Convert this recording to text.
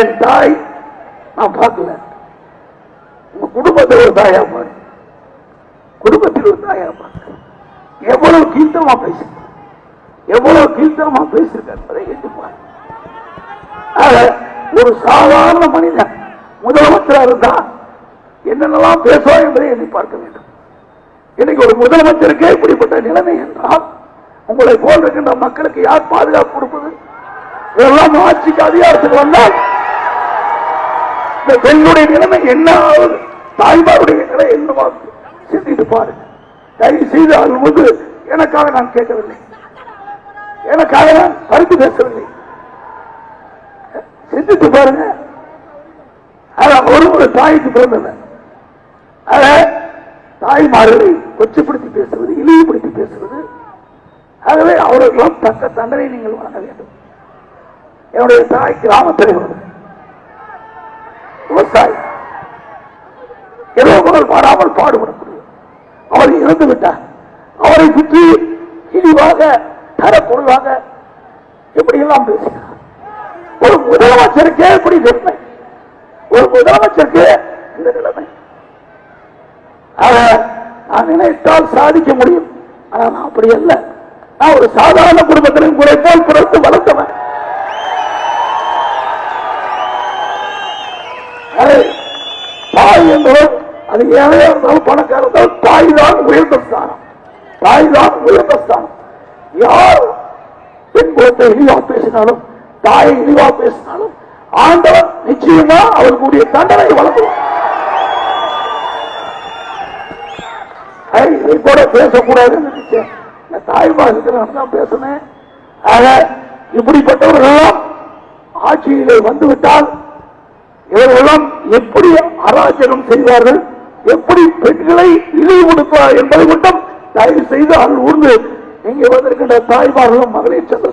என் தாய் நான் பார்க்கல. உங்க குடும்பத்தில் ஒரு தாயா பாரு. குடும்பத்தில் ஒரு தாயா பாரு. எவ்வளவு கீழ்த்தமா பேசுறேன் எவ்வளவு கீழ்த்தமா பேசிருக்காரு அதை ஏற்றுப்பார் ஒரு சாதாரண மனிதன் முதலமைச்சரா இருந்தா என்னென்னலாம் பேசுவார் என்பதை எண்ணி பார்க்க வேண்டும். இன்னைக்கு ஒரு முதலமைச்சருக்கே இப்படிப்பட்ட நிலைமை என்றால் உங்களை போல் இருக்கின்ற மக்களுக்கு யார் பாதுகாப்பு கொடுப்பது? இதெல்லாம் ஆட்சிக்கு அதிகாரத்துக்கு வந்தால் இந்த பெண்ணுடைய நிலைமை என்ன ஆகுது தாய்மாருடைய நிலை என்னவாகும் சிந்தித்து பாருங்க. தயவு செய்து அது எனக்காக நான் கேட்கவில்லை. எனக்காக நான் பறித்து பேசவில்லை. சிந்தித்து பாருங்க. ஒரு ஒரு தாய்க்கு பிறந்தவன் அத தாய்மார்களை கொச்சப்படுத்தி ஆகவே அவர்களும் தக்க தண்டனை நீங்கள் வழங்க வேண்டும். என்னுடைய தாய் கிராமத்தில் உள்ளது. விவசாயி. இரவு முதல் பாடாமல் பாடுபடக்கூடிய. அவர் இறந்து விட்டார். அவரை சுற்றி இழிவாக தரக்குறைவாக எப்படியெல்லாம் பேசினார்? ஒரு முதலமைச்சருக்கே இப்படி நிலைமை ஒரு முதலமைச்சருக்கு இந்த நிலைமை. ஆக நான் நினைத்தால் சாதிக்க முடியும். ஆனால் அப்படி அல்ல. நான் ஒரு சாதாரண குடும்பத்திலும் உங்களை போல் பிறந்து வளர்த்தவன். அதை தாய் என்பவர் அது ஏழையா இருந்தாலும் பணக்கார இருந்தாலும் தாய் தான் உயர்ந்த ஸ்தானம். தாய் தான் உயர்ந்த ஸ்தானம். யார் பெண் குலத்தை இழிவா பேசினாலும் தாயை இழிவா பேசினாலும் ஆண்டவன் நிச்சயமா அவர்களுடைய தண்டனை வழங்குவார் இதை கூட பேசக்கூடாதுன்னு நினைச்சேன். இந்த தாய்மார் இருக்கிறவங்க தான் பேசினேன். ஆக இப்படிப்பட்டவர்களெல்லாம் ஆட்சியிலே வந்துவிட்டால் இவர்களெல்லாம் எப்படி அராஜகம் செய்வார்கள் எப்படி பெண்களை இழிவுபடுத்துவார் என்பதை மட்டும் தயவு செய்து அருள் ஊர்ந்து இங்கே வந்திருக்கின்ற தாய்மார்களும் மகளிர் சென்ற